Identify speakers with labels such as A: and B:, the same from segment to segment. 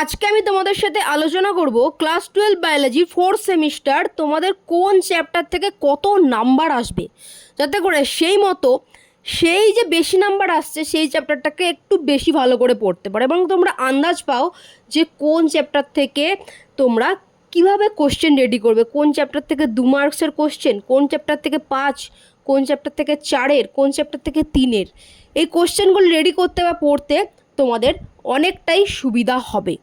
A: আজকে আমি তোমাদের সাথে আলোচনা করব class twelve biology fourth semester তোমাদের কোন চ্যাপ্টার থেকে কত নাম্বার আসবে। যাতে করে সেই মতো সেই যে বেশি নাম্বার আসছে সেই চ্যাপ্টারটাকে একটু বেশি ভালো করে পড়তে পারো এবং তোমরা আন্দাজ পাও যে কোন চ্যাপ্টার থেকে তোমরা কীভাবে কোশ্চেন রেডি করবে, কোন চ্যাপ্টার থেকে দু মার্কসের কোশ্চেন কোন চ্যাপ্টার থেকে পাঁচ, কোন চ্যাপ্টার থেকে চারের, কোন চ্যাপ্টার থেকে তিনের। এই কোশ্চেনগুলো রেডি করতে বা পড়তে তোমাদের অনেকটাই সুবিধা হবে।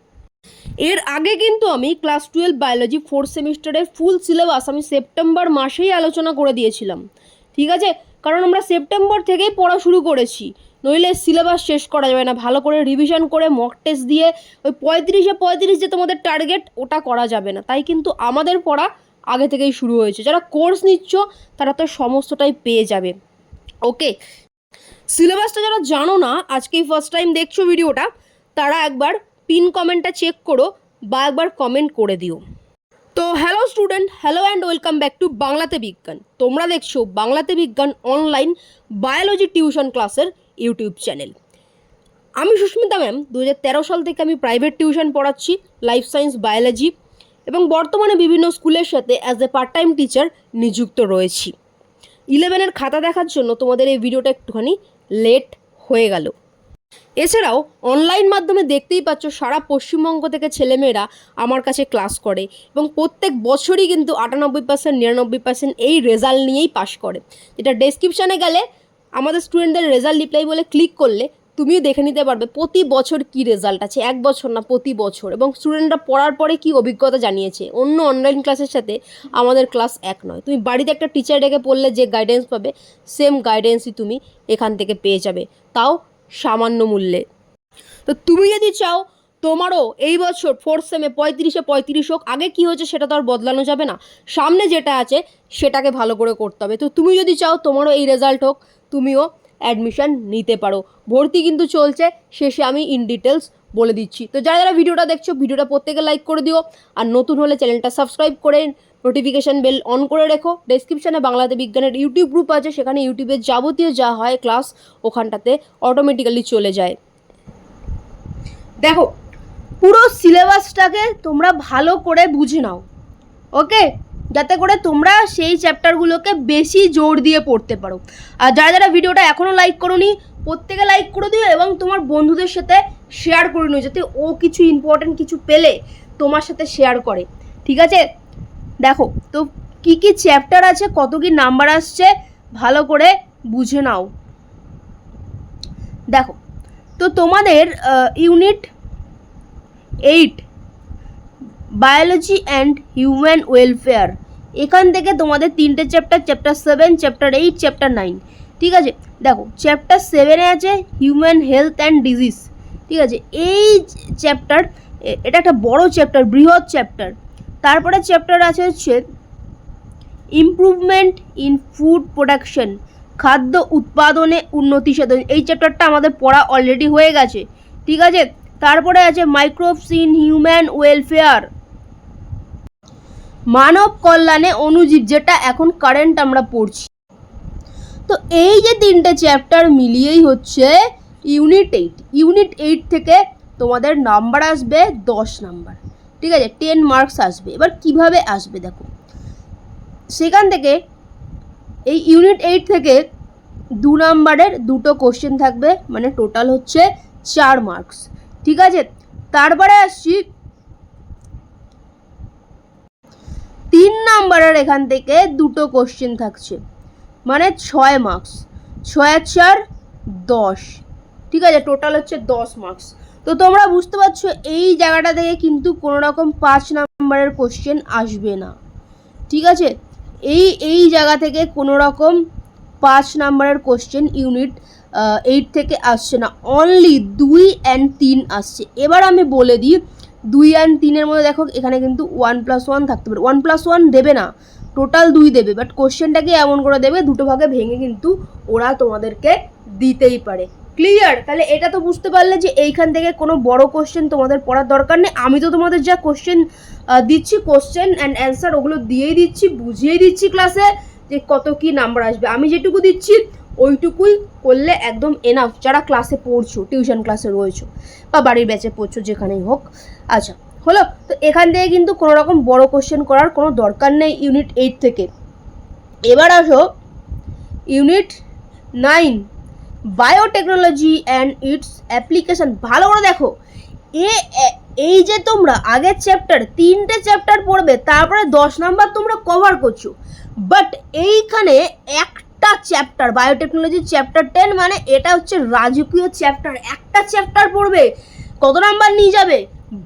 A: এর আগে কিন্তু আমি ক্লাস টুয়েলভ বায়োলজি ফোর্থ সেমিস্টারের ফুল সিলেবাস আমি সেপ্টেম্বর মাসেই আলোচনা করে দিয়েছিলাম। ঠিক আছে? কারণ আমরা সেপ্টেম্বর থেকেই পড়া শুরু করেছি। নইলে সিলেবাস শেষ করা যাবে না। ভালো করে রিভিশন করে মক টেস্ট দিয়ে ওই পঁয়ত্রিশে পঁয়ত্রিশ যে তোমাদের টার্গেট ওটা করা যাবে না। তাই কিন্তু আমাদের পড়া আগে থেকেই শুরু হয়েছে। যারা কোর্স নিচ্ছ, তারা তো সমস্তটাই পেয়ে যাবে। ওকে সিলেবাসটা যারা জানো না, আজকেই ফার্স্ট টাইম দেখছ ভিডিওটা, তারা একবার পিন কমেন্টটা চেক করো বা একবার কমেন্ট করে দিও। তো hello student hello and welcome back to বাংলাতে বিজ্ঞান। তোমরা দেখছ বাংলাতে বিজ্ঞান অনলাইন বায়োলজি টিউশন ক্লাসের ইউটিউব চ্যানেল আমি সুস্মিতা ম্যাম দু হাজার তেরো সাল থেকে আমি প্রাইভেট টিউশন পড়াচ্ছি লাইফ সায়েন্স বায়োলজি এবং বর্তমানে বিভিন্ন স্কুলের সাথে as a part time teacher নিযুক্ত রয়েছি। ইলেভেনের খাতা দেখার জন্য তোমাদের এই ভিডিওটা একটুখানি লেট হয়ে গেল। এছাড়াও অনলাইন মাধ্যমে দেখতেই পাচ্ছ সারা পশ্চিমবঙ্গ থেকে ছেলেমেয়েরা আমার কাছে ক্লাস করে এবং প্রত্যেক বছরই কিন্তু আটানব্বই পার্সেন্ট নিরানব্বই পার্সেন্ট এই রেজাল্ট নিয়েই পাশ করে। এটা ডেসক্রিপশানে গেলে আমাদের স্টুডেন্টদের রেজাল্ট রিপ্লাই বলে ক্লিক করলে তুমিও দেখে নিতে পারবে প্রতি বছর কি রেজাল্ট আছে। এক বছর না, প্রতি বছর। এবং স্টুডেন্টরা পড়ার পরে কি অভিজ্ঞতা জানিয়েছে? অন্য অনলাইন ক্লাসের সাথে আমাদের ক্লাস এক নয়। তুমি বাড়িতে একটা টিচার ডেকে পড়লে যে গাইডেন্স পাবে সেম গাইডেন্সই তুমি এখান থেকে পেয়ে যাবে। তাও সামান্য মূল্যে। তো তুমি যদি চাও তোমারও এই বছর ফোর্থ সেমে পঁয়ত্রিশে পঁয়ত্রিশ হোক, আগে কী হয়েছে সেটা তো আর বদলানো যাবে না। সামনে যেটা আছে সেটাকে ভালো করে করতে হবে। তো তুমি যদি চাও তোমারও এই রেজাল্ট হোক, তুমিও অ্যাডমিশন নিতে পারো। ভর্তি কিন্তু চলছে, শেষে আমি ইন ডিটেলস বলে দিচ্ছি। তো যারা যারা ভিডিওটা দেখছ, ভিডিওটা প্রত্যেকে লাইক করে দিও। আর নতুন হলে চ্যানেলটা সাবস্ক্রাইব করে নোটিফিকেশান বেল অন করে রেখো। ডেসক্রিপশানে বাংলাতে বিজ্ঞানের ইউটিউব গ্রুপ আছে, সেখানে ইউটিউবে যাবতীয় যা হয় ক্লাস ওখানটাতে অটোমেটিক্যালি চলে যায়। দেখো, পুরো সিলেবাসটাকে তোমরা ভালো করে বুঝে নাও। ওকে যাতে করে তোমরা সেই চ্যাপ্টারগুলোকে বেশি জোর দিয়ে পড়তে পারো। আর যারা যারা ভিডিওটা এখনও লাইক করোনি, প্রত্যেকে লাইক করে দিও এবং তোমার বন্ধুদের সাথে শেয়ার করে নিও, যাতে ও কিছু ইম্পর্টেন্ট কিছু পেলে তোমার সাথে শেয়ার করে। ঠিক আছে? দেখো, তো কি কি চ্যাপ্টার আছে, কত কি নাম্বার আসছে, ভালো করে বুঝে নাও। দেখো, তো তোমাদের unit eight biology and human welfare এখান থেকে তোমাদের তিনটে chapter chapter seven chapter eight chapter nine ঠিক আছে? দেখো চ্যাপ্টার সেভেনে আছে হিউম্যান হেলথ অ্যান্ড ডিজিজ ঠিক আছে? এই চ্যাপ্টার এটা একটা বড় চ্যাপ্টার বৃহৎ চ্যাপ্টার তারপরে চ্যাপ্টার আছে হচ্ছে ইমপ্রুভমেন্ট ইন ফুড প্রোডাকশন খাদ্য উৎপাদনে উন্নতি সাধন। এই চ্যাপ্টারটা আমাদের পড়া অলরেডি হয়ে গেছে। ঠিক আছে? তারপরে আছে মাইক্রোবস ইন হিউম্যান ওয়েলফেয়ার মানব কল্যাণে অণুজীব যেটা এখন কারেন্ট আমরা পড়ছি। তো এই যে তিনটে চ্যাপ্টার মিলিয়েই হচ্ছে ইউনিট এইট ইউনিট এইট থেকে তোমাদের নাম্বার আসবে দশ নাম্বার ঠিক আছে টেন মার্কস আসবে। এবার কীভাবে আসবে দেখো। সেখান থেকে এই ইউনিট এইট থেকে দু নাম্বারের দুটো কোশ্চেন থাকবে মানে টোটাল হচ্ছে চার মার্কস ঠিক আছে, তারপরে আসছি তিন নাম্বারের এখান থেকে দুটো কোশ্চেন থাকছে। মানে ছয় মার্কস ছয় চার, দশ। ঠিক আছে টোটাল হচ্ছে দশ মার্কস তো তোমরা বুঝতে পারছ, এই জায়গাটা থেকে কিন্তু কোনো রকম পাঁচ নাম্বারের কোশ্চেন আসবে না। ঠিক আছে? এই এই জায়গা থেকে কোনো রকম পাঁচ নাম্বারের কোশ্চেন ইউনিট এইট থেকে আসছে না। অনলি দুই অ্যান্ড তিন আসছে। এবার আমি বলে দিই দুই অ্যান্ড তিনের মধ্যে দেখো এখানে কিন্তু ওয়ান প্লাস ওয়ান থাকতে পারে। ওয়ান প্লাস ওয়ান দেবে না টোটাল দুই দেবে বাট কোশ্চেনটাকে এমন করে দেবে, দুটো ভাগে ভেঙে কিন্তু ওরা তোমাদেরকে দিতেই পারে। ক্লিয়ার তাহলে এটা তো বুঝতে পারলে যে এইখান থেকে কোনো বড় কোশ্চেন তোমাদের পড়ার দরকার নেই। আমি তো তোমাদের যা কোশ্চেন দিচ্ছি কোশ্চেন অ্যান্ড অ্যান্সার ওগুলো দিয়েই দিচ্ছি, বুঝিয়েই দিচ্ছি ক্লাসে যে কত কি নাম্বার আসবে। আমি যেটুকু দিচ্ছি ওইটুকুই করলে একদম এনাফ যারা ক্লাসে পড়ছো টিউশন ক্লাসে রয়েছো বা বাড়ির ব্যাচে পড়ছো, যেখানেই হোক। আচ্ছা হলো, তো এখান থেকে কিন্তু কোনো রকম বড় কোশ্চেন করার কোনো দরকার নেই ইউনিট এইট থেকে। এবার আসো unit nine biotechnology and its application ভালো করে দেখো, এ এই যে তোমরা, আগের চ্যাপ্টার তিনটে চ্যাপ্টার পড়বে, তারপরে দশ নাম্বার তোমরা কভার করছ। বাট এইখানে একটা চ্যাপ্টার বায়োটেকনোলজি চ্যাপ্টার টেন মানে এটা হচ্ছে রাজকীয় চ্যাপ্টার একটা চ্যাপ্টার পড়বে, কত নাম্বার নিয়ে যাবে?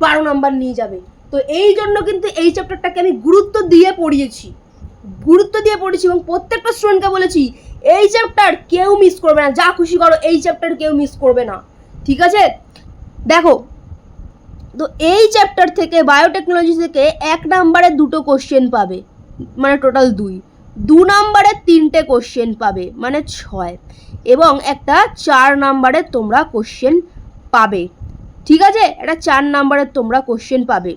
A: বারো নাম্বার নিয়ে যাবে। তো এই জন্য কিন্তু এই চ্যাপ্টারটাকে আমি গুরুত্ব দিয়ে পড়িয়েছি। গুরুত্ব দিয়ে পড়েছি এবং প্রত্যেকটা স্টুডেন্টকে বলেছি, এই চ্যাপ্টার কেউ মিস করবে না। যা খুশি করো, এই চ্যাপ্টার কেউ মিস করবে না। ঠিক আছে? দেখো, তো এই চ্যাপ্টার থেকে বায়োটেকনোলজি থেকে এক নাম্বারে দুটো কোশ্চেন পাবে মানে টোটাল দুই। দু নাম্বারে তিনটে কোশ্চেন পাবে মানে ছয়। এবং একটা চার নাম্বারে তোমরা কোশ্চেন পাবে। ঠিক আছে? এটা চার নাম্বারে তোমরা কোশ্চেন পাবে।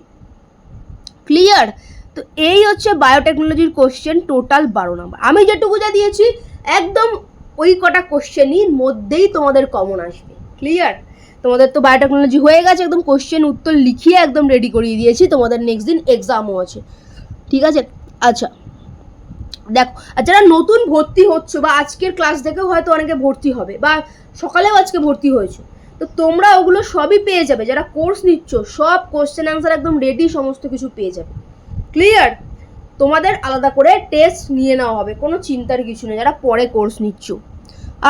A: ক্লিয়ার তো এই হচ্ছে বায়োটেকনোলজির কোশ্চেন টোটাল বারো নাম্বার। আমি যেটুকু যা দিয়েছি, একদম ওই কটা কোশ্চেনই মধ্যেই তোমাদের কমন আসবে। ক্লিয়ার তোমাদের তো বায়োটেকনোলজি হয়ে গেছে, একদম কোশ্চেন উত্তর লিখিয়ে একদম রেডি করিয়ে দিয়েছি। তোমাদের নেক্সট দিন এক্সামও আছে। ঠিক আছে? আচ্ছা। দেখো, আর যারা নতুন ভর্তি হচ্ছে বা আজকের ক্লাস দেখেও হয়তো অনেকে ভর্তি হবে বা সকালেও আজকে ভর্তি হয়েছে, তো তোমরা ওগুলো সবই পেয়ে যাবে, যারা কোর্স নিচ্ছ সব কোশ্চেন অ্যান্সার একদম রেডি সমস্ত কিছু পেয়ে যাবে। ক্লিয়ার তোমাদের আলাদা করে টেস্ট নিয়ে নেওয়া হবে, কোনো চিন্তার কিছু নেই, যারা পরে কোর্স নিচ্ছ।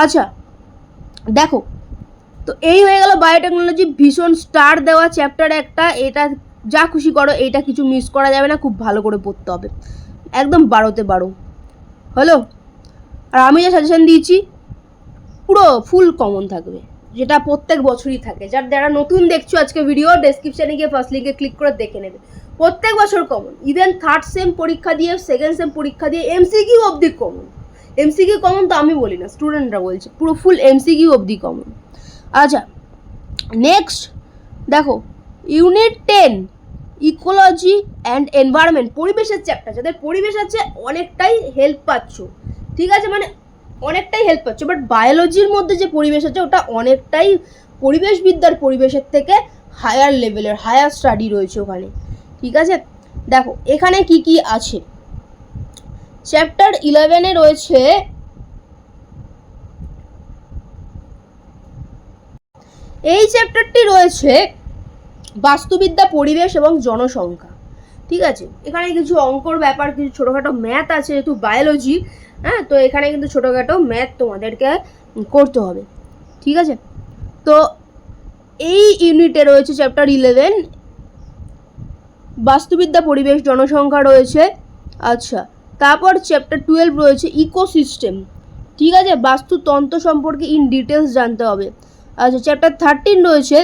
A: আচ্ছা দেখো, তো এই হয়ে গেল বায়োটেকনোলজি ভীষণ স্টার দেওয়া চ্যাপ্টার একটা, এটা যা খুশি করো এটা কিছু মিস করা যাবে না, খুব ভালো করে পড়তে হবে। একদম বারোতে বারো। হলো? আর আমি যে সাজেশন দিয়েছি, পুরো ফুল কমন থাকবে। যেটা প্রত্যেক বছরই থাকে। যার যারা নতুন দেখছ আজকে ভিডিও ডেসক্রিপশানে গিয়ে ফার্স্ট লিঙ্কে ক্লিক করে দেখে নেবে। প্রত্যেক বছর কমন ইভেন থার্ড সেম পরীক্ষা দিয়ে সেকেন্ড সেম পরীক্ষা দিয়ে এমসিকিউ অবধি কমন এমসিকিউ কমন তো আমি বলি না স্টুডেন্টরা বলছে। পুরো ফুল এমসিকিউ অবধি কমন আচ্ছা নেক্সট দেখো unit ten ecology and environment পরিবেশের চ্যাপ্টার যাদের পরিবেশ আছে অনেকটাই হেল্প পাচ্ছ। ঠিক আছে? মানে অনেকটাই হেল্প পাচ্ছ বাট বায়োলজির মধ্যে যে পরিবেশ আছে, ওটা অনেকটাই পরিবেশবিদ্যার পরিবেশের থেকে হায়ার লেভেলের হায়ার স্টাডি রয়েছে ওখানে। ঠিক আছে? দেখো, এখানে কি কি আছে? চ্যাপ্টার ইলেভেনে রয়েছে এই চ্যাপ্টারটি রয়েছে বাস্তুবিদ্যা, পরিবেশ এবং জনসংখ্যা। ঠিক আছে? এখানে কিছু অঙ্কর ব্যাপার, কিছু ছোটোখাটো ম্যাথ আছে যেহেতু বায়োলজি হ্যাঁ? তো এখানে কিন্তু ছোটোখাটো ম্যাথ তোমাদেরকে করতে হবে। ঠিক আছে? তো এই ইউনিটে রয়েছে চ্যাপ্টার ইলেভেন বাস্তুবিদ্যা, পরিবেশ, জনসংখ্যা রয়েছে। আচ্ছা তারপর চ্যাপ্টার টুয়েলভ রয়েছে ইকোসিস্টেম ঠিক আছে? বাস্তুতন্ত্র সম্পর্কে ইন ডিটেলস জানতে হবে। আচ্ছা চ্যাপ্টার থার্টিন রয়েছে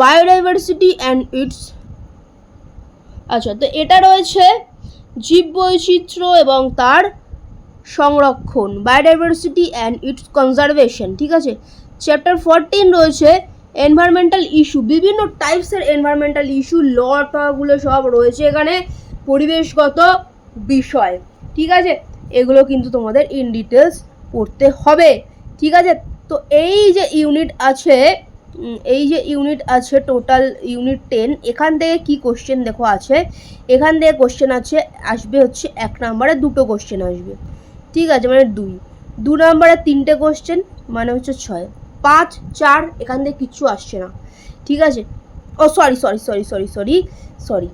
A: বায়োডাইভার্সিটি অ্যান্ড ইটস আচ্ছা তো এটা রয়েছে জীববৈচিত্র্য এবং তার সংরক্ষণ, বায়োডাইভার্সিটি অ্যান্ড ইটস কনজারভেশন, ঠিক আছে? চ্যাপ্টার ফোরটিন রয়েছে এনভায়রনমেন্টাল ইস্যু বিভিন্ন টাইপসের এনভায়রনমেন্টাল ইস্যু ল টগুলো সব রয়েছে এখানে, পরিবেশগত বিষয়, ঠিক আছে? এগুলো কিন্তু তোমাদের ইন ডিটেলস পড়তে হবে, ঠিক আছে? তো এই যে ইউনিট আছে এই যে ইউনিট আছে টোটাল ইউনিট টেন এখান থেকে কি কোশ্চেন দেখো আছে? এখান থেকে কোশ্চেন আছে, আসবে হচ্ছে এক নম্বরে দুটো কোশ্চেন আসবে। ঠিক আছে মানে দুই। দু নম্বরে তিনটে কোশ্চেন মানে হচ্ছে ছয়। পাঁচ, চার, এখান থেকে কিচ্ছু আসছে না। ঠিক আছে? ও sorry sorry sorry sorry sorry sorry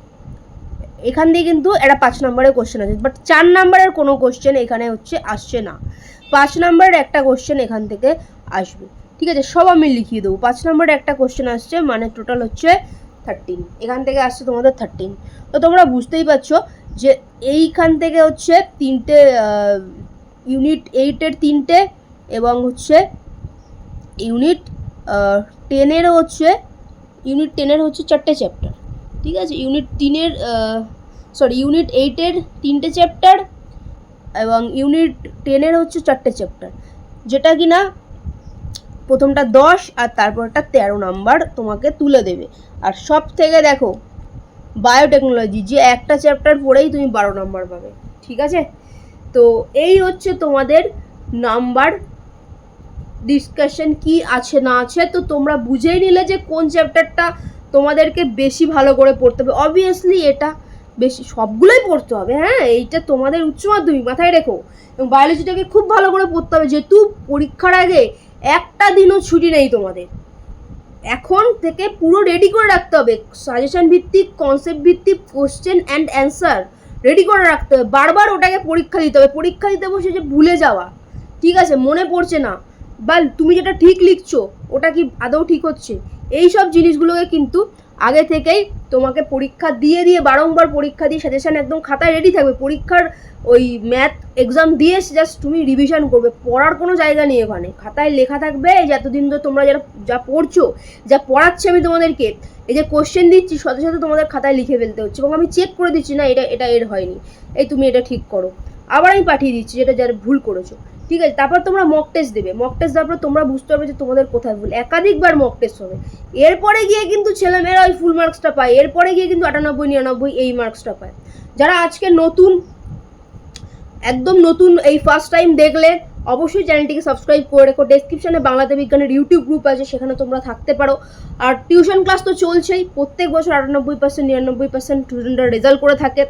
A: এখান দিয়ে কিন্তু একটা পাঁচ নম্বরের কোশ্চেন আছে বাট চার নম্বরের কোনো কোশ্চেন এখানে হচ্ছে আসছে না। পাঁচ নম্বরের একটা কোশ্চেন এখান থেকে আসবে। ঠিক আছে, সব আমি লিখিয়ে দেবো। পাঁচ নম্বরে একটা কোশ্চেন আসছে মানে টোটাল হচ্ছে থার্টিন এখান থেকে আসছে তোমাদের থার্টিন তো তোমরা বুঝতেই পারছ যে এইখান থেকে হচ্ছে তিনটে ইউনিট এইটের তিনটে এবং হচ্ছে ইউনিট টেনেরও হচ্ছে ইউনিট টেনের হচ্ছে চারটে চ্যাপ্টার ঠিক আছে ইউনিট তিনের সরি ইউনিট এইটের তিনটে চ্যাপ্টার এবং ইউনিট টেনের হচ্ছে চারটে চ্যাপ্টার যেটা কি না প্রথমটা দশ আর তারপরটা তেরো নাম্বার তোমাকে তুলে দেবে। আর সব থেকে দেখো বায়োটেকনোলজি যে একটা চ্যাপ্টার পড়েই তুমি বারো নাম্বার পাবে, ঠিক আছে? তো এই হচ্ছে তোমাদের নাম্বার ডিসকাশন কি আছে না আছে। তো তোমরা বুঝেই নিলে যে কোন চ্যাপ্টারটা তোমাদেরকে বেশি ভালো করে পড়তে হবে। অবভিয়াসলি এটা বেশি, সবগুলোই পড়তে হবে হ্যাঁ? এইটা তোমাদের উচ্চ মাধ্যমিক, মাথায় রেখো। এবং বায়োলজিটাকে খুব ভালো করে পড়তে হবে। যেহেতু পরীক্ষার আগে একটা দিনও ছুটি নেই তোমাদের। এখন থেকে পুরো রেডি করে রাখতে হবে। সাজেশন ভিত্তিক কনসেপ্ট ভিত্তিক কোশ্চেন অ্যান্ড অ্যান্সার রেডি করে রাখতে হবে। বারবার ওটাকে পরীক্ষা দিতে হবে। পরীক্ষা দিতে বসে যে ভুলে যাওয়া। ঠিক আছে, মনে পড়ছে না। বা তুমি যেটা ঠিক লিখছো, ওটা কি আদৌ ঠিক হচ্ছে? এই সব জিনিসগুলোকে কিন্তু আগে থেকেই তোমাকে পরীক্ষা দিয়ে দিয়ে বারংবার পরীক্ষা দিয়ে সাজেশন একদম খাতায় রেডি থাকবে। পরীক্ষার ওই ম্যাথ এক্সাম দিয়ে জাস্ট তুমি রিভিশন করবে। পড়ার কোনো জায়গা নেই ওখানে। খাতায় লেখা থাকবে যে এতদিন তো তোমরা যারা যা পড়ছো, যা পড়াচ্ছি আমি তোমাদেরকে, এই যে কোশ্চেন দিচ্ছি, সাথে সাথে তোমাদের খাতায় লিখে ফেলতে হচ্ছে এবং আমি চেক করে দিচ্ছি, না, এটা এটা এর হয়নি। এই তুমি এটা ঠিক করো। আবার আমি পাঠিয়ে দিচ্ছি, যেটা যারা ভুল করেছ। ঠিক আছে, তারপর তোমরা মক টেস্ট দেবে। মক টেস্ট দেওয়ার পর তোমরা বুঝতে পারবে যে তোমাদের কোথায় ভুল। একাধিকবার মক টেস্ট হবে। এরপরে গিয়ে কিন্তু ছেলেমেয়েরা ওই ফুল মার্কসটা পায়। এরপরে গিয়ে কিন্তু আটানব্বই, নিরানব্বই এই মার্কসটা পায়। যারা আজকে নতুন, একদম নতুন, এই ফার্স্ট টাইম দেখলে অবশ্যই চ্যানেলটিকে সাবস্ক্রাইব করে রেখো। ডেসক্রিপশনে বাংলাতে বিজ্ঞানের ইউটিউব গ্রুপ আছে, সেখানে তোমরা থাকতে পারো। আর টিউশন ক্লাস তো চলছেই, প্রত্যেক বছর আটানব্বই পার্সেন্ট নিরানব্বই পার্সেন্ট স্টুডেন্টরা রেজাল্ট করে থাকে।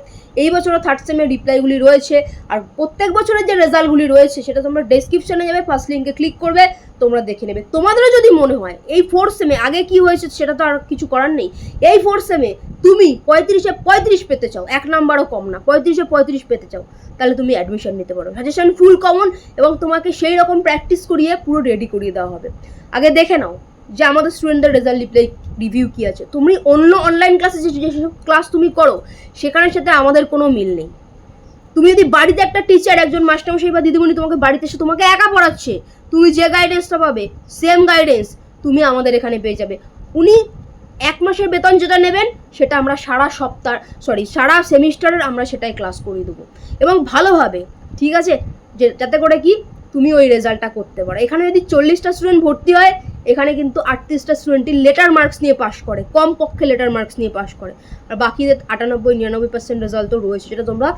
A: এই বছরও থার্ড সেমের রিপ্লাইগুলি রয়েছে। আর প্রত্যেক বছরের যে রেজাল্টগুলি রয়েছে, সেটা তোমরা ডেসক্রিপশনে যাবে ফার্স্ট লিঙ্কে ক্লিক করবে। তোমরা দেখে নেবে। তোমাদেরও যদি মনে হয়, এই ফোর্থ সেমে আগে কি হয়েছে সেটা তো আর কিছু করার নেই। এই ফোর্থ সেমে তুমি পঁয়ত্রিশে পঁয়ত্রিশ পেতে চাও, এক নাম্বারও কম না, পঁয়ত্রিশে পঁয়ত্রিশ পেতে চাও, তাহলে তুমি অ্যাডমিশন নিতে পারো। সাজেশন ফুল কমন এবং তোমাকে সেই রকম প্র্যাকটিস করিয়ে পুরো রেডি করিয়ে দেওয়া হবে। আগে দেখে নাও যে আমাদের স্টুডেন্টদের রেজাল্ট রিপ্লাই রিভিউ কী আছে। তুমি অন্য অনলাইন ক্লাসে যেসব ক্লাস তুমি করো, সেখানের সাথে আমাদের কোনো মিল নেই। তুমি যদি বাড়িতে একটা টিচার একজন মাস্টারমশাই বা দিদিমণি তোমাকে বাড়িতে এসে তোমাকে একা পড়াচ্ছে তুমি যে গাইডেন্সটা পাবে সেম গাইডেন্স তুমি আমাদের এখানে পেয়ে যাবে। উনি এক মাসের বেতন যেটা নেবেন, সেটা আমরা সারা সপ্তাহ সরি সারা সেমিস্টারের আমরা সেটাই ক্লাস করিয়ে দেবো। এবং ভালোভাবে, ঠিক আছে? যে, যাতে করে কি? তুমি ওই রেজাল্টটা করতে পারো। এখানে যদি চল্লিশটা স্টুডেন্ট ভর্তি হয় এখানে কিন্তু আটত্রিশটা স্টুডেন্টই লেটার মার্কস নিয়ে পাশ করে কম পক্ষে লেটার মার্কস নিয়ে পাশ করে। আর বাকিদের আটানব্বই, নিরানব্বই পার্সেন্ট রেজাল্ট তো রয়েছে, সেটা তোমরা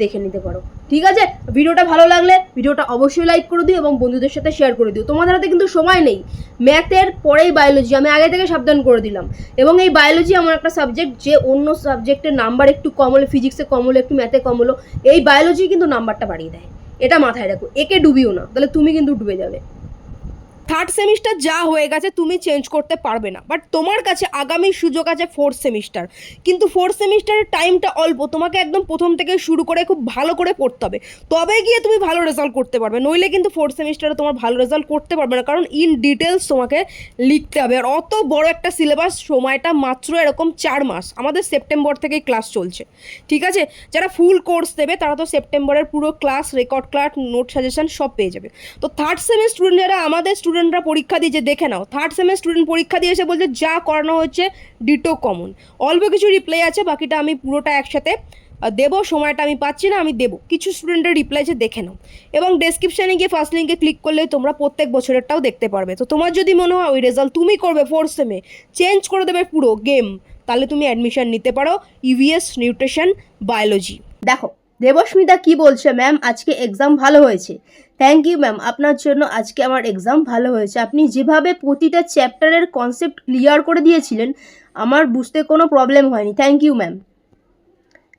A: দেখে নিতে পারো। ঠিক আছে? ভিডিওটা ভালো লাগলে ভিডিওটা অবশ্যই লাইক করে দিও এবং বন্ধুদের সাথে শেয়ার করে দিও। তোমাদের হাতে কিন্তু সময় নেই। ম্যাথের পরেই বায়োলজি আমি আগে থেকে সাবধান করে দিলাম। এবং এই বায়োলজি আমার একটা সাবজেক্ট যে অন্য সাবজেক্টের নাম্বার একটু কম হলে ফিজিক্সে কম হলো, একটু ম্যাথে কম হলো এই বায়োলজি কিন্তু নাম্বারটা বাড়িয়ে দেয়। এটা মাথায় রাখো। একে ডুবিও না, তাহলে তুমি কিন্তু ডুবে যাবে। থার্ড সেমিস্টার যা হয়ে গেছে তুমি চেঞ্জ করতে পারবে না। বাট তোমার কাছে আগামী সুযোগ আছে ফোর্থ সেমিস্টার কিন্তু ফোর্থ সেমিস্টারের টাইমটা অল্প, তোমাকে একদম প্রথম থেকে শুরু করে খুব ভালো করে পড়তে হবে। তবে গিয়ে তুমি ভালো রেজাল্ট করতে পারবে, নইলে কিন্তু ফোর্থ সেমিস্টারে তোমার ভালো রেজাল্ট করতে পারবে না, কারণ ইন ডিটেলস তোমাকে লিখতে হবে। আর অত বড় একটা সিলেবাস সময়টা মাত্র এরকম চার মাস, আমাদের সেপ্টেম্বর থেকেই ক্লাস চলছে। ঠিক আছে? যারা ফুল কোর্স দেবে, তারা তো সেপ্টেম্বরের পুরো class record class note suggestion সব পেয়ে যাবে। তো থার্ড সেমের স্টুডেন্ট যারা, আমাদের স্টুডেন্টরা পরীক্ষা দিয়েছে, দেখে নাও। থার্ড সেমের স্টুডেন্ট পরীক্ষা দিয়ে এসে বলছে, যা করানো হচ্ছে ডিটো কমন অল্প কিছু রিপ্লাই আছে, বাকিটা আমি পুরোটা একসাথে দেবো, সময়টা আমি পাচ্ছি না, আমি দেবো। কিছু স্টুডেন্টের রিপ্লাই আছে, দেখে নাও। এবং ডেসক্রিপশানে গিয়ে ফার্স্ট লিঙ্কে ক্লিক করলে তোমরা প্রত্যেক বছরেরটাও দেখতে পারবে। তো তোমার যদি মনে হয়, ওই রেজাল্ট তুমি করবে ফোর্থ সেমে চেঞ্জ করে দেবে পুরো গেম তাহলে তুমি অ্যাডমিশন নিতে পারো ইভিএস নিউট্রিশন বায়োলজি দেখো, দেবস্মিতা কি বলছে ম্যাম আজকে এক্সাম ভালো হয়েছে। থ্যাংক ইউ ম্যাম আপনার জন্য আজকে আমার এক্সাম ভালো হয়েছে। আপনি যেভাবে প্রতিটা চ্যাপ্টারের কনসেপ্ট ক্লিয়ার করে দিয়েছিলেন, আমার বুঝতে কোনো প্রবলেম হয়নি। থ্যাংক ইউ ম্যাম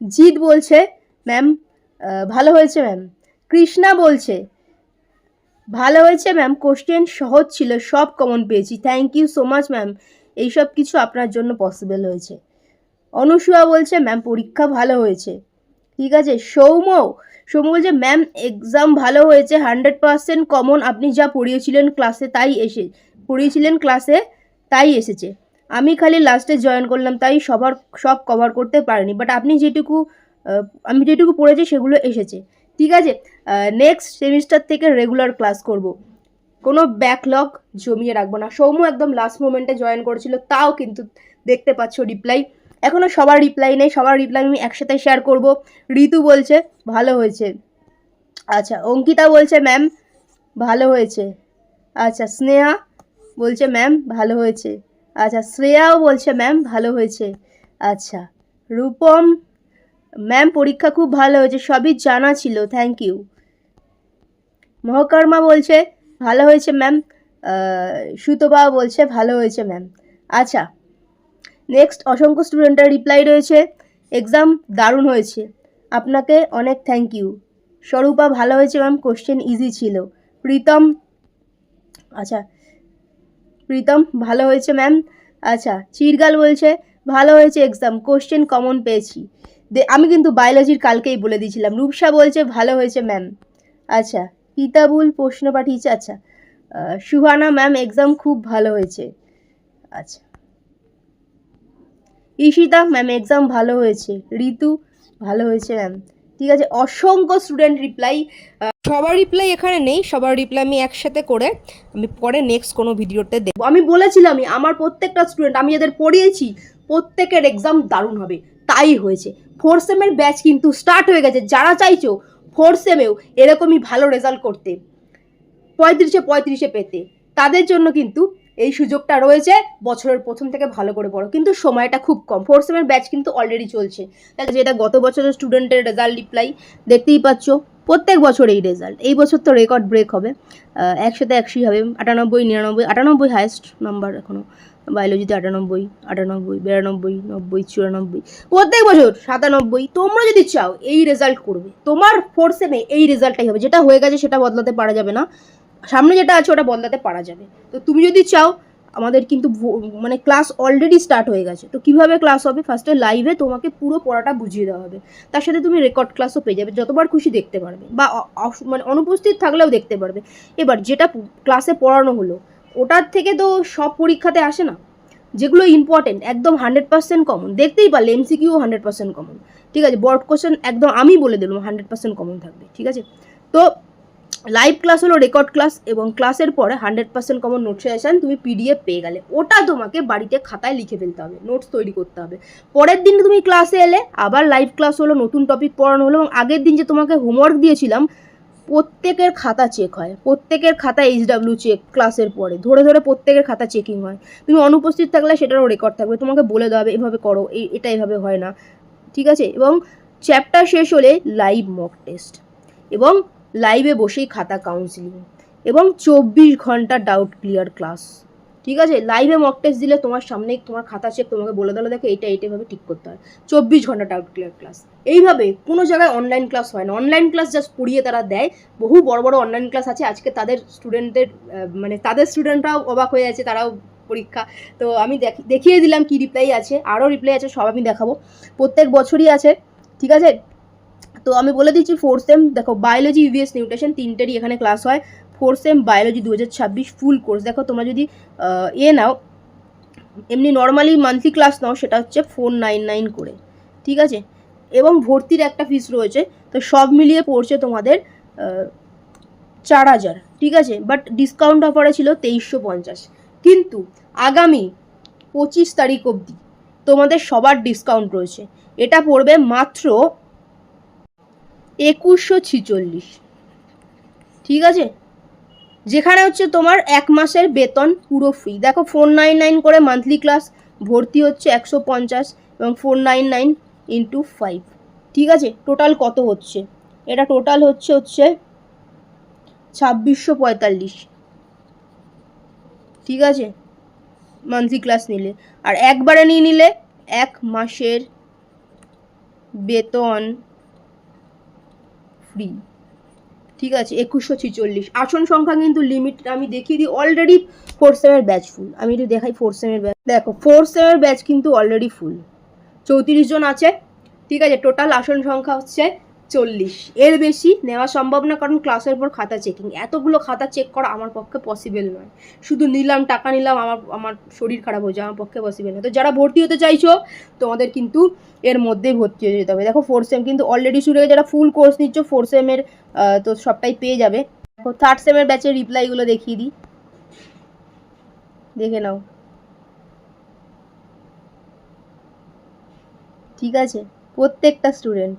A: জিৎ বলছে ম্যাম ভালো হয়েছে ম্যাম কৃষ্ণা বলছে, ভালো হয়েছে ম্যাম কোশ্চেন সহজ ছিল, সব কমন পেয়েছি। Thank you so much ma'am এইসব কিছু আপনার জন্য পসিবল হয়েছে। অনুসুয়া বলছে ম্যাম পরীক্ষা ভালো হয়েছে। ঠিক আছে? সৌম্য সৌম্য বলছে ম্যাম এক্সাম ভালো হয়েছে হান্ড্রেড পার্সেন্ট কমন আপনি যা পড়িয়েছিলেন ক্লাসে তাই এসে, পড়িয়েছিলেন ক্লাসে তাই এসেছে। আমি খালি লাস্টে জয়েন করলাম, তাই সবার, সব কভার করতে পারিনি। বাট আপনি যেটুকু আমি যেটুকু পড়েছি সেগুলো এসেছে। ঠিক আছে? নেক্সট সেমিস্টার থেকে রেগুলার ক্লাস করব। কোনো ব্যাকলগ জমিয়ে রাখব না। সৌম্য একদম লাস্ট মোমেন্টে জয়েন করেছিল, তাও কিন্তু দেখতে পাচ্ছ রিপ্লাই এখনও সবার রিপ্লাই নেই, সবার রিপ্লাই আমি একসাথে শেয়ার করব। ঋতু বলছে, ভালো হয়েছে। আচ্ছা অঙ্কিতা বলছে ম্যাম ভালো হয়েছে। আচ্ছা স্নেহা বলছে ম্যাম ভালো হয়েছে। আচ্ছা শ্রেয়াও বলছে ম্যাম ভালো হয়েছে। আচ্ছা রূপম ম্যাম পরীক্ষা খুব ভালো হয়েছে, সবই জানা ছিল থ্যাংক ইউ মহকর্মা বলছে, ভালো হয়েছে ম্যাম সুতোবা বলছে, ভালো হয়েছে ম্যাম আচ্ছা নেক্সট অসংখ্য স্টুডেন্টের রিপ্লাই রয়েছে। এক্সাম দারুণ হয়েছে। আপনাকে অনেক থ্যাংক ইউ স্বরূপা, ভালো হয়েছে ম্যাম কোশ্চেন ইজি ছিল। প্রীতম আচ্ছা। প্রীতম, ভালো হয়েছে ম্যাম আচ্ছা চিরগাল বলছে, ভালো হয়েছে এক্সাম কোশ্চেন কমন পেয়েছি। আমি কিন্তু বায়োলজির কালকেই বলে দিয়েছিলাম। রূপসা বলছে, ভালো হয়েছে ম্যাম আচ্ছা কিতাবুল প্রশ্ন পাঠিয়েছে আচ্ছা সুহানা ম্যাম এক্সাম খুব ভালো হয়েছে। আচ্ছা। ঈশিতা ম্যাম এক্সাম ভালো হয়েছে। ঋতু ভালো হয়েছে ম্যাম ঠিক আছে, অসংখ্য স্টুডেন্ট রিপ্লাই সবার রিপ্লাই এখানে নেই, সবার রিপ্লাই আমি একসাথে করে আমি পরে নেক্সট কোনো ভিডিওতে দেবো। আমি বলেছিলামই আমার প্রত্যেকটা স্টুডেন্ট আমি যাদের পড়িয়েছি, প্রত্যেকের এক্সাম দারুণ হবে। তাই হয়েছে। ফোর সেমের ব্যাচ কিন্তু স্টার্ট হয়ে গেছে। যারা চাইছো ফোর সেমেও এরকমই ভালো রেজাল্ট করতে। পঁয়ত্রিশে পঁয়ত্রিশে পেতে। তাদের জন্য কিন্তু এই সুযোগটা রয়েছে, বছরের প্রথম থেকে ভালো করে পড়ো। কিন্তু সময়টা খুব কম। ফোর সেমের ব্যাচ কিন্তু অলরেডি চলছে। তাহলে যেটা গত বছরের স্টুডেন্টের রেজাল্ট রিপ্লাই দেখতেই পাচ্ছ, প্রত্যেক বছর এই রেজাল্ট এই বছর তো রেকর্ড ব্রেক হবে। একশোতে একশোই হবে। আটানব্বই, নিরানব্বই, আটানব্বই হায়েস্ট নাম্বার এখনও বায়োলজিতে আটানব্বই আটানব্বই, বিরানব্বই, নব্বই, চুরানব্বই। প্রত্যেক বছর সাতানব্বই। তোমরা যদি চাও, এই রেজাল্ট করবে, তোমার ফোর সেমে এই রেজাল্টটাই হবে। যেটা হয়ে গেছে, সেটা বদলাতে পারা যাবে না। সামনে যেটা আছে ওটা বদলাতে পারা যাবে। তো তুমি যদি চাও, আমাদের কিন্তু মানে ক্লাস অলরেডি স্টার্ট হয়ে গেছে। তো কীভাবে ক্লাস হবে? ফার্স্টে লাইভে তোমাকে পুরো পড়াটা বুঝিয়ে দেওয়া হবে। তার সাথে তুমি রেকর্ড ক্লাসও পেয়ে যাবে। যতবার খুশি দেখতে পারবে। বা মানে অনুপস্থিত থাকলেও দেখতে পারবে। এবার যেটা ক্লাসে পড়ানো হলো, ওটার থেকে তো সব পরীক্ষাতে আসে না। যেগুলো ইম্পর্টেন্ট একদম হান্ড্রেড পার্সেন্ট কমন দেখতেই পারলে এমসিকিউ হান্ড্রেড পার্সেন্ট কমন ঠিক আছে? বর্ড কোশ্চেন একদম আমি বলে দিলাম হান্ড্রেড পার্সেন্ট কমন থাকবে। ঠিক আছে? তো লাইভ ক্লাস হলো রেকর্ড ক্লাস এবং ক্লাসের পরে hundred percent common note suggestion তুমি পিডিএফ পেয়ে গেলে। ওটা তোমাকে বাড়িতে খাতায় লিখে ফেলতে হবে নোটস তৈরি করতে হবে। পরের দিন তুমি ক্লাসে এলে আবার লাইভ ক্লাস হলো, নতুন টপিক পড়ানো হলো এবং আগের দিন যে তোমাকে হোমওয়ার্ক দিয়েছিলাম, প্রত্যেকের খাতা চেক হয়। প্রত্যেকের খাতা এইচডাব্লিউ চেক ক্লাসের পরে। ধরে ধরে প্রত্যেকের খাতা চেকিং হয়। তুমি অনুপস্থিত থাকলে সেটারও রেকর্ড থাকবে। তোমাকে বলে দেওয়া হবে, এভাবে করো, এই, এটা এভাবে হয় না। ঠিক আছে? এবং চ্যাপ্টার শেষ হলে লাইভ মক টেস্ট এবং লাইভে বসেই খাতা কাউন্সিলিং এবং চব্বিশ ঘণ্টা ডাউট ক্লিয়ার ক্লাস ঠিক আছে? লাইভে মক টেস্ট দিলে তোমার সামনেই তোমার খাতা চেক তোমাকে বলে দিলে, দেখো এটা এইটাভাবে ঠিক করতে হয়। চব্বিশ ঘণ্টা ডাউট ক্লিয়ার ক্লাস এইভাবে কোনো জায়গায় অনলাইন ক্লাস হয় না। অনলাইন ক্লাস জাস্ট পড়িয়ে তারা দেয়। বহু বড় বড় অনলাইন ক্লাস আছে। আজকে তাদের স্টুডেন্টদের মানে তাদের স্টুডেন্টরাও অবাক হয়ে আছে তারাও পরীক্ষা। তো আমি দেখ- দেখিয়ে দিলাম কি রিপ্লাই আছে। আরও রিপ্লাই আছে, সব আমি দেখাবো। প্রত্যেক বছরই আছে। ঠিক আছে? তো আমি বলে দিচ্ছি ফোর সেম দেখো বায়োলজি ইভিএস নিউট্রিশন তিনটেরই এখানে ক্লাস হয়। ফোর সেম বায়োলজি দু হাজার ছাব্বিশ ফুল কোর্স দেখো তোমরা যদি এ নাও, এমনি নর্মালি মান্থলি ক্লাস নাও, সেটা হচ্ছে ফোর নাইন নাইন করে। ঠিক আছে? এবং ভর্তির একটা ফিস রয়েছে, তো সব মিলিয়ে পড়ছে তোমাদের চার হাজার। ঠিক আছে? বাট ডিসকাউন্ট অফারে ছিল তেইশশো পঞ্চাশ। কিন্তু আগামী পঁচিশ তারিখ অবধি তোমাদের সবার ডিসকাউন্ট রয়েছে। এটা পড়বে মাত্র একুশশো ছিচল্লিশ। ঠিক আছে? যেখানে হচ্ছে তোমার এক মাসের বেতন পুরো ফ্রি দেখো ফোর নাইন নাইন করে মান্থলি ক্লাস ভর্তি হচ্ছে একশো পঞ্চাশ এবং four nine nine into five ঠিক আছে? টোটাল কত হচ্ছে? এটা টোটাল হচ্ছে হচ্ছে ছাব্বিশশো পঁয়তাল্লিশ। ঠিক আছে? মান্থলি ক্লাস নিলে। আর একবারে নিয়ে নিলে এক মাসের বেতন ফ্রি ঠিক আছে, একুশশো ছিচল্লিশ। আসন সংখ্যা কিন্তু লিমিট আমি দেখিয়ে দিই অলরেডি ফোর সেমের ব্যাচ ফুল আমি একটু দেখাই ফোর সেমের ব্যাচ দেখো ফোর সেমের ব্যাচ কিন্তু অলরেডি ফুল চৌত্রিশ জন আছে, ঠিক আছে টোটাল আসন সংখ্যা হচ্ছে চল্লিশ। এর বেশি নেওয়া সম্ভব না, কারণ ক্লাসের পর খাতা চেকিং এতগুলো খাতা চেক করা আমার পক্ষে পসিবল নয়। শুধু নিলাম, টাকা নিলাম, আমার আমার শরীর খারাপ হয়ে যায় আমার পক্ষে পসিবল নয়। তো যারা ভর্তি হতে চাইছো, তোমাদের কিন্তু এর মধ্যেই ভর্তি হয়ে যেতে হবে। দেখো ফোর সেম কিন্তু অলরেডি শুরু হয়ে, যারা ফুল কোর্স নিচ্ছ ফোর সেমের তো সবটাই পেয়ে যাবে। দেখো থার্ড সেমের ব্যাচের রিপ্লাইগুলো দেখিয়ে দিই। দেখে নাও। ঠিক আছে? প্রত্যেকটা স্টুডেন্ট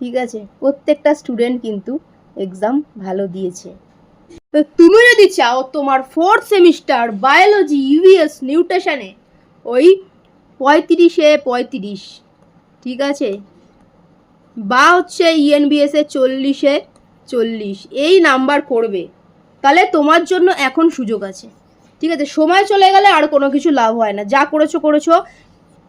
A: ঠিক আছে? প্রত্যেকটা স্টুডেন্ট কিন্তু এক্সাম ভালো দিয়েছে। তো তুমি যদি চাও তোমার ফোর্থ সেমিস্টার বায়োলজি ইভিএস নিউট্রিশনে ওই পঁয়ত্রিশে পঁয়ত্রিশ, ঠিক আছে? বা হচ্ছে E ইএনবিএস এ চল্লিশে চল্লিশ, এই নাম্বার করবে। তাহলে তোমার জন্য এখন সুযোগ আছে। ঠিক আছে? সময় চলে গেলে আর কোনো কিছু লাভ হয় না। যা করেছ করেছ।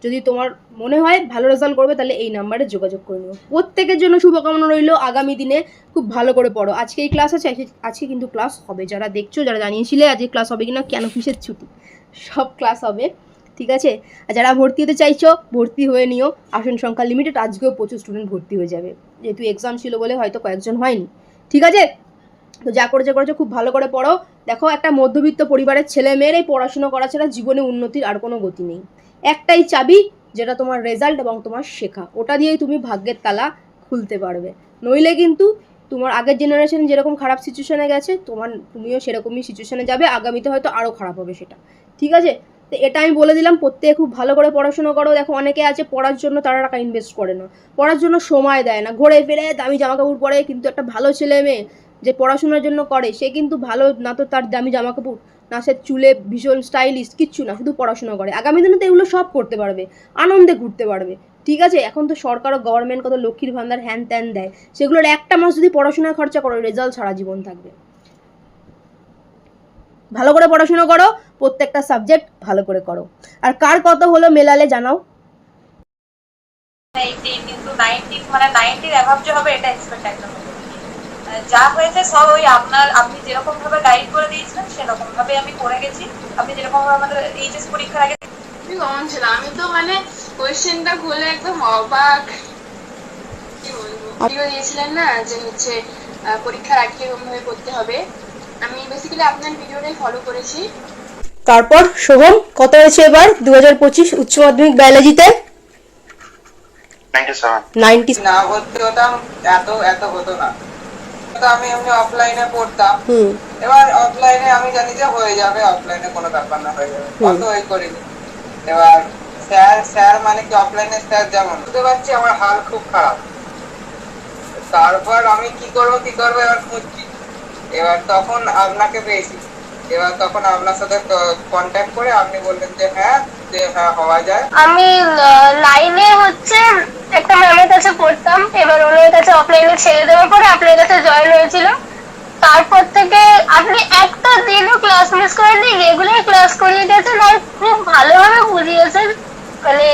A: যদি তোমার মনে হয় ভালো রেজাল্ট করবে, তাহলে এই নাম্বারে যোগাযোগ করে নিও। প্রত্যেকের জন্য শুভকামনা রইল। আগামী দিনে খুব ভালো করে পড়ো। আজকে এই ক্লাস আছে, আজকে- কিন্তু ক্লাস হবে। যারা দেখছ, যারা জানিয়েছিলে আজকে ক্লাস হবে কিনা, কেন কিসের ছুটি? সব ক্লাস হবে, ঠিক আছে? আর যারা ভর্তি হতে চাইছো, ভর্তি হয়ে নিও। আসন সংখ্যা লিমিটেড আজকেও প্রচুর স্টুডেন্ট ভর্তি হয়ে যাবে। যেহেতু এক্সাম ছিল বলে হয়তো কয়েকজন হয়নি। ঠিক আছে? তো যা করেছে করেছ, খুব ভালো করে পড়ো। দেখো, একটা মধ্যবিত্ত পরিবারের ছেলে মেয়ের এই পড়াশুনো করা ছাড়া জীবনে উন্নতির আর কোনো গতি নেই। একটাই চাবি যেটা তোমার রেজাল্ট এবং তোমার শেখা। ওটা দিয়েই তুমি ভাগ্যের তালা খুলতে পারবে। নইলে কিন্তু তোমার আগের জেনারেশন যেরকম খারাপ সিচুয়েশনে গেছে, তোমার তুমিও সেরকমই সিচুয়েশনে যাবে, আগামীতে হয়তো আরও খারাপ হবে সেটা। ঠিক আছে? তো এটা আমি বলে দিলাম, প্রত্যেকে খুব ভালো করে পড়াশোনা করো। দেখো, অনেকে আছে পড়ার জন্য তারা টাকা ইনভেস্ট করে না। পড়ার জন্য সময় দেয় না। ঘুরে ফিরে, দামি জামা কাপড় পরে কিন্তু একটা ভালো ছেলে মেয়ে যে পড়াশোনার জন্য করে, সে কিন্তু ভালো না তো তার দামি জামা কাপড় না সে চুলে ভীষণ স্টাইলিশ কিচ্ছু না, শুধু পড়াশোনা করে। আগামী দিনে তো এগুলো সব করতে পারবে, আনন্দে ঘুরতে পারবে। ঠিক আছে, এখন তো সরকার ও গভর্নমেন্ট কত লক্ষ্মীর ভান্ডার হ্যান ত্যান দেয়, সেগুলোর একটা মাস যদি পড়াশোনায় খরচা করো রেজাল্ট সারা জীবন থাকবে। ভালো করে পড়াশোনা করো, প্রত্যেকটা সাবজেক্ট ভালো করে করো। আর কার কত হলো মেলালে জানাও।
B: কিন্তু নাইনটি মানে নাইনটির অ্যাভাব যে হবে, এটা এক্সপেক্ট একদম যা হয়েছে সব ওই আপনার আপনি যেরকম ভাবে গাইড করে দিয়েছিলেন সেরকম ভাবে আমি করে গেছি। আপনি যেরকম ভাবে আমাদের এইচএস পরীক্ষার আগে
C: কমন ছিল আমি তো মানে কোয়েশ্চেনটা খুলে একদম অবাক। কি বলব? ভিডিও দিয়েছিলেন না যে হচ্ছে পরীক্ষার আগে কীরকম ভাবে করতে হবে। আমি বেসিক্যালি আপনার ভিডিওটাই ফলো করেছি।
A: তারপর শোভম কত হয়েছে এবার? দু হাজার পঁচিশ উচ্চ মাধ্যমিক বায়োলজিতে নাইনটি
D: না ভর্তি হতাম এত এত হতো না। তো আমি এমনি অফলাইনে পড়তাম। এবার অফলাইনে আমি জানি যে হয়ে যাবে অফলাইনে কোনো ব্যাপার না হয়ে যাবে। অত ওই করিনি। এবার স্যার স্যার মানে কি অফলাইনে স্যার যেমন বুঝতে পারছি আমার হাল খুব খারাপ। তারপর আমি কি করব কি করব এবার খুঁজছি। এবার তখন আপনাকে পেয়েছি। এবার তখন আপনার সাথে কন্ট্যাক্ট করে আপনি বললেন যে হ্যাঁ যে হ্যাঁ হওয়া যায়।
E: আমি লাইনে কাছে পড়তাম, এবার ওনার কাছে অফলাইনে ছেড়ে দেওয়ার পরে আপনার কাছে জয়েন হয়েছিল। তারপর থেকে আপনি একটা দিনও ক্লাস মিস করেননি রেগুলার ক্লাস করিয়ে গেছেন আর খুব ভালোভাবে বুঝিয়েছেন। মানে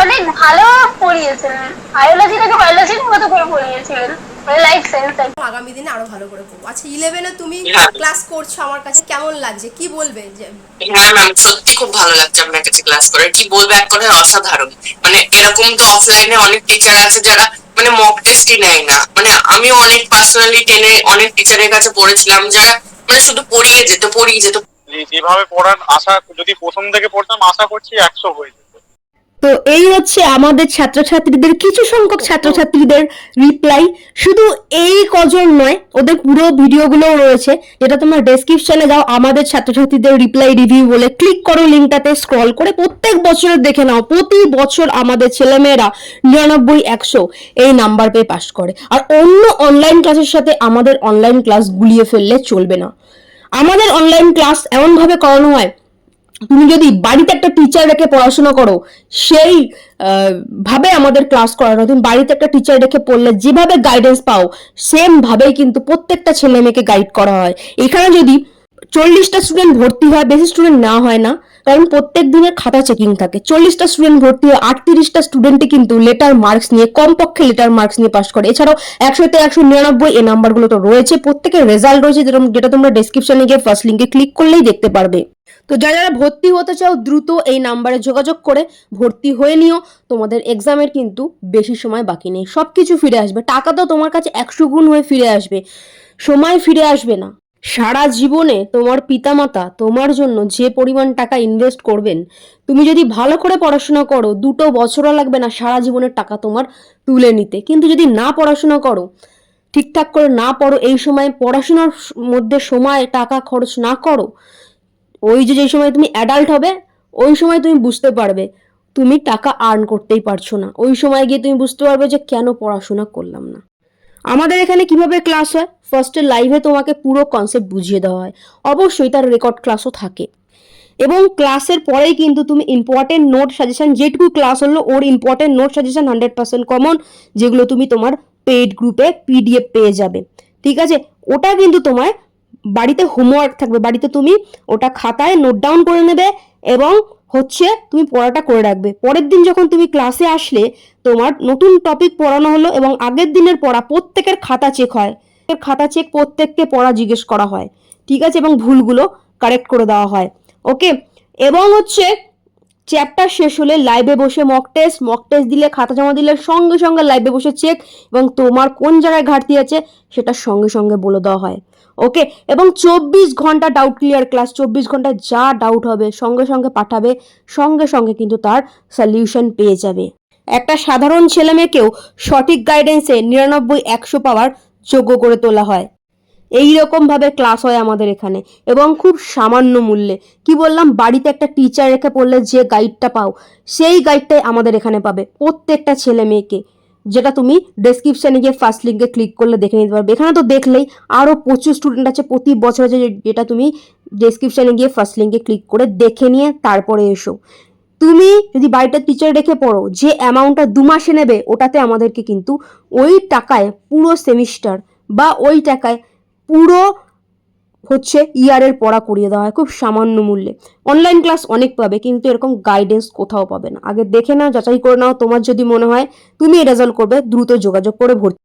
E: অনেক ভালো পড়িয়েছেন। আয়োলজিটাকে বায়োলজির মতো করে পড়িয়েছিলেন লাইফ সেন্স
A: আগামী দিনে আরও ভালো করে পড়ব আচ্ছা ইলেভেনে তুমি
F: হ্যাঁ।
A: ক্লাস করছ আমার কাছে কেমন লাগছে? কি বলবে? যে
F: হ্যাঁ ম্যাম সত্যি খুব ভালো লাগছে আপনার কাছে ক্লাস করে কি বলব এক কথায় অসাধারণ। মানে এরকম তো অফলাইনে অনেক টিচার আছে যারা মানে মক টেস্টই নেয় না। মানে আমিও অনেক পার্সোনালি টেনে অনেক টিচারের কাছে পড়েছিলাম যারা মানে শুধু পড়িয়ে যেত পড়িয়ে যেত।
G: যেভাবে পড়ান আশা যদি প্রথম থেকে পড়তাম আশা করছি একশো হয়ে যেত।
A: তো এই হচ্ছে আমাদের ছাত্রছাত্রীদের, কিছু সংখ্যক ছাত্রছাত্রীদের রিপ্লাই শুধু এই কজন নয়, ওদের পুরো ভিডিওগুলোও রয়েছে, যেটা তোমরা ডেসক্রিপশনে যাও আমাদের ছাত্রছাত্রীদের রিপ্লাই রিভিউ বলে ক্লিক করো লিঙ্কটাতে স্ক্রল করে প্রত্যেক বছরের দেখে নাও। প্রতি বছর আমাদের ছেলেমেয়েরা নিরানব্বই, একশো এই নাম্বার পেয়ে পাশ করে। আর অন্য অনলাইন ক্লাসের সাথে আমাদের অনলাইন ক্লাস গুলিয়ে ফেললে চলবে না। আমাদের অনলাইন ক্লাস এমনভাবে করানো হয় তুমি যদি বাড়িতে একটা টিচার রেখে পড়াশোনা করো, সেই ভাবে আমাদের ক্লাস করানো, তুমি বাড়িতে একটা টিচার রেখে পড়লে যেভাবে গাইডেন্স পাও সেম ভাবেই কিন্তু প্রত্যেকটা ছেলে মেয়েকে গাইড করা হয়। এখানে যদি চল্লিশটা স্টুডেন্ট ভর্তি হয়, বেশি স্টুডেন্ট না হয় না, কারণ প্রত্যেক দিনের খাতা চেকিং থাকে। চল্লিশটা স্টুডেন্ট ভর্তি হয় আটত্রিশটা স্টুডেন্টই কিন্তু লেটার মার্কস নিয়ে, কমপক্ষে লেটার মার্কস নিয়ে পাস করে। এছাড়াও একশোতে একশো নিরানব্বই এই নাম্বারগুলো তো রয়েছে, প্রত্যেকের রেজাল্ট রয়েছে যেরকম যেটা তোমরা ডেসক্রিপশনে গিয়ে ফার্স্ট লিঙ্কে ক্লিক করলেই দেখতে পারবে। তো যারা যারা ভর্তি হতে চাও, দ্রুত এই নাম্বারে যোগাযোগ করে ভর্তি হয়ে নিও। তোমাদের এক্সামের কিন্তু বেশি সময় বাকি নেই। সব কিছু ফিরে আসবে। টাকা তো তোমার কাছে একশো গুণ হয়ে ফিরে আসবে। সময় ফিরে আসবে না। সারা জীবনে তোমার পিতামাতা তোমার জন্য যে পরিমাণ টাকা ইনভেস্ট করবেন, তুমি যদি ভালো করে পড়াশোনা করো, দুটো বছরও লাগবে না সারা জীবনের টাকা তোমার তুলে নিতে। কিন্তু যদি না পড়াশোনা করো, ঠিকঠাক করে না পড়ো, এই সময় পড়াশোনার মধ্যে সময়, টাকা খরচ না করো ওই যে যেই সময় তুমি অ্যাডাল্ট হবে, ওই সময় তুমি বুঝতে পারবে। তুমি টাকা আর্ন করতেই পারছ না। ওই সময় গিয়ে তুমি বুঝতে পারবে যে কেন পড়াশোনা করলাম না। আমাদের এখানে কীভাবে ক্লাস হয়? ফার্স্টে লাইভে তোমাকে পুরো কনসেপ্ট বুঝিয়ে দেওয়া হয়। অবশ্যই তার রেকর্ড ক্লাসও থাকে। এবং ক্লাসের পরেই কিন্তু তুমি ইম্পর্টেন্ট নোট সাজেশন যেটুকু ক্লাস হলো, ওর important note suggestion hundred percent common যেগুলো তুমি তোমার পেইড গ্রুপে পিডিএফ পেয়ে যাবে। ঠিক আছে? ওটা কিন্তু তোমার বাড়িতে হোমওয়ার্ক থাকবে। বাড়িতে তুমি ওটা খাতায় নোট ডাউন করে নেবে এবং হচ্ছে তুমি পড়াটা করে রাখবে। পরের দিন যখন তুমি ক্লাসে আসলে তোমার নতুন টপিক পড়ানো হলো এবং আগের দিনের পড়া প্রত্যেকের খাতা চেক হয়। খাতা চেক প্রত্যেককে পড়া জিজ্ঞেস করা হয়। ঠিক আছে? এবং ভুলগুলো কারেক্ট করে দেওয়া হয়। ওকে এবং হচ্ছে চ্যাপ্টার শেষ হলে লাইভে বসে মক টেস্ট মক টেস্ট দিলে, খাতা জমা দিলে সঙ্গে সঙ্গে লাইভে বসে চেক এবং তোমার কোন জায়গায় ঘাটতি আছে সেটা সঙ্গে সঙ্গে বলে দেওয়া হয়। ওকে এবং চব্বিশ ঘণ্টা ডাউট ক্লিয়ার ক্লাস চব্বিশ ঘণ্টা যা ডাউট হবে, সঙ্গে সঙ্গে পাঠাবে, সঙ্গে সঙ্গে কিন্তু তার সলিউশন পেয়ে যাবে। একটা সাধারণ ছেলে মেয়েকেও সঠিক গাইডেন্সে নিরানব্বই, একশো পাওয়ার যোগ্য করে তোলা হয়। এই রকম ভাবে ক্লাস হয় আমাদের এখানে। এবং খুব সামান্য মূল্যে। কি বললাম? বাড়িতে একটা টিচার রেখে পড়লে যে গাইডটা পাও, সেই গাইডটাই আমাদের এখানে পাবে। প্রত্যেকটা ছেলে মেয়েকে যেটা তুমি ডেসক্রিপশানে গিয়ে ফার্স্ট লিঙ্কে ক্লিক করলে দেখে নিতে পারবে। এখানে তো দেখলেই আরও প্রচুর স্টুডেন্ট আছে, প্রতি বছর আছে, যেটা তুমি ডেসক্রিপশানে গিয়ে ফার্স্ট লিঙ্কে ক্লিক করে দেখে নিয়ে তারপরে এসো। তুমি যদি বাড়িটা টিচার রেখে পড়ো, যে অ্যামাউন্টটা দু মাসে নেবে, ওটাতে আমাদেরকে কিন্তু ওই টাকায় পুরো সেমিস্টার বা ওই টাকায় পুরো হচ্ছে ইয়ারের পড়া করিয়ে দেওয়া হয় খুব সামান্য মূল্যে। অনলাইন ক্লাস অনেক পাবে, কিন্তু এরকম গাইডেন্স কোথাও পাবে না। আগে দেখে নাও, যাচাই করে নাও, তোমার যদি মনে হয় তুমি রেজাল্ট করবে, দ্রুত যোগাযোগ করে ভর্তি